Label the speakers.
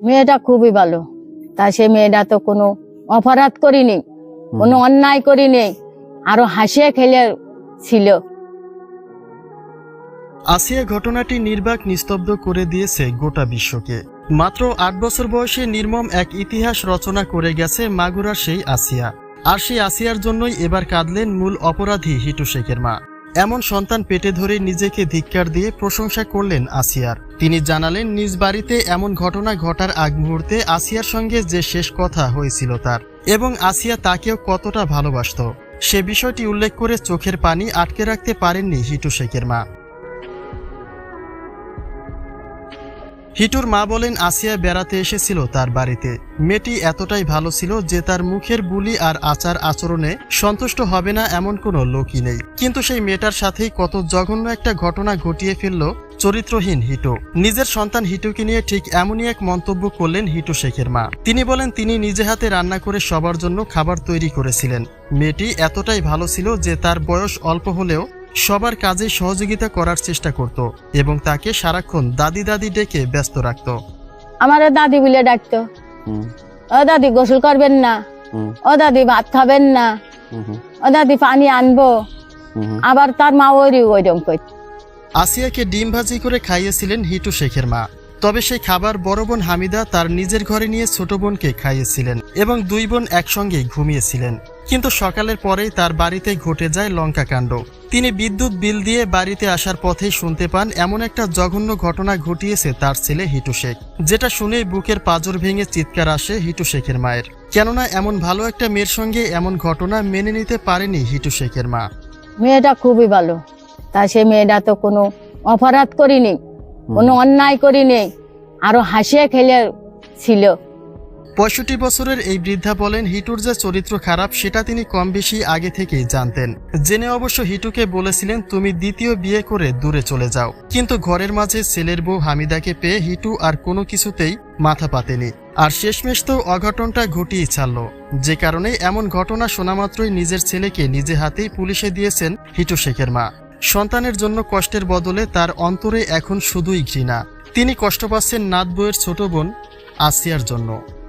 Speaker 1: মেয়েটা খুবই ভালো। তা সে মেয়েটা তো কোনো অপরাধ করিনি কোনো অন্যায় করিনি আরও হাসিয়ে খেলে ছিল।
Speaker 2: আসিয়া ঘটনাটি নির্বাক নিস্তব্ধ করে দিয়েছে গোটা বিশ্বকে। মাত্র আট বছর বয়সে নির্মম এক ইতিহাস রচনা করে গেছে মাগুরার সেই আসিয়া। আর সেই আসিয়ার জন্যই এবার কাঁদলেন মূল অপরাধী হিটু শেখের মা। এমন সন্তান পেটে ধরে নিজেকে ধিক্কার দিয়ে প্রশংসা করলেন আসিয়ার। তিনি জানালেন, নিজ বাড়িতে এমন ঘটনা ঘটার আগ মুহূর্তে আসিয়ার সঙ্গে যে শেষ কথা হয়েছিল তার, এবং আসিয়া তাকেও কতটা ভালোবাসত। সে বিষয়টি উল্লেখ করে চোখের পানি আটকে রাখতে পারেননি হিটু শেখের মা। হিটুর মা বলেন আসিয়া বেড়াতে এসেছিল তার বাড়িতে। মেয়েটি এতটাই ভালো ছিল যে তার মুখের বুলি আর আচার আচরণে সন্তুষ্ট হবে না এমন কোনো লোকই নেই। কিন্তু সেই মেয়েটার সাথেই কত জঘন্য একটা ঘটনা ঘটিয়ে ফেলল চরিত্রহীন হিটু। নিজের সন্তান হিটুকে নিয়ে ঠিক এমনই এক মন্তব্য করলেন হিটু শেখের মা। তিনি বলেন, তিনি নিজে হাতে রান্না করে সবার জন্য খাবার তৈরি করেছিলেন। মেয়েটি এতটাই ভালো ছিল যে তার বয়স অল্প হলেও সবার কাজে সহযোগিতা করার চেষ্টা করত এবং তাকে সারাক্ষণ দাদি দাদি ডেকে ব্যস্ত রাখত।
Speaker 1: আমার দাদি বলে ডাকতো। ও দাদি গোসল করবেন না। ও দাদি ভাত খাবেন না।
Speaker 3: হুম, হুম,
Speaker 1: ও দাদি পানি আনব। আবার তার মা ওই ওইরকম করত
Speaker 2: আসিয়াকে ডিম ভাজি করে খাইয়েছিলেন হিটু শেখের মা। তবে সেই খাবার বড় বোন হামিদা তার নিজের ঘরে নিয়ে ছোট বোনকে খাইয়েছিলেন এবং দুই বোন একসঙ্গে ঘুমিয়েছিলেন। কিন্তু সকালের পরেই তার বাড়িতে ঘটে যায় লঙ্কা কাণ্ড। তিনি বিদ্যুৎ বিল দিয়ে বাড়িতে আসার পথেই শুনতে পান এমন একটা জঘন্য ঘটনা ঘটিয়েছে তার ছেলে হিটু শেখ। যেটা শুনে বুকের পাজর ভেঙে চিৎকার আসে হিটু শেখের মায়ের। কেননা এমন ভালো একটা মেয়ের সঙ্গে এমন ঘটনা মেনে নিতে পারেনি হিটু শেখের মা।
Speaker 1: মেয়েটা খুবই ভালো। তা সে মেয়েটা তো কোনো অপরাধ করিনি। কোনো অন্যায় করিনি আরও হাসিয়ে খেলে ছিল।
Speaker 2: পঁয়ষট্টি বছরের এই বৃদ্ধা বলেন হিটুর যে চরিত্র খারাপ সেটা তিনি কম বেশি আগে থেকেই জানতেন। জেনে অবশ্য হিটুকে বলেছিলেন তুমি দ্বিতীয় বিয়ে করে দূরে চলে যাও। কিন্তু ঘরের মাঝে ছেলের বউ হামিদাকে পেয়ে হিটু আর কোনো কিছুতেই মাথা পাতেনি। আর শেষমেশ তো অঘটনটা ঘটিয়ে ছাড়ল। যে কারণে এমন ঘটনা শোনা মাত্রই নিজের ছেলেকে নিজে হাতেই পুলিশে দিয়েছেন হিটু শেখের মা। সন্তানের জন্য কষ্টের বদলে তার অন্তরে এখন শুধুই ঘৃণা। তিনি কষ্ট পাচ্ছেন নাত বইয়ের ছোট বোন আসিয়ার জন্য।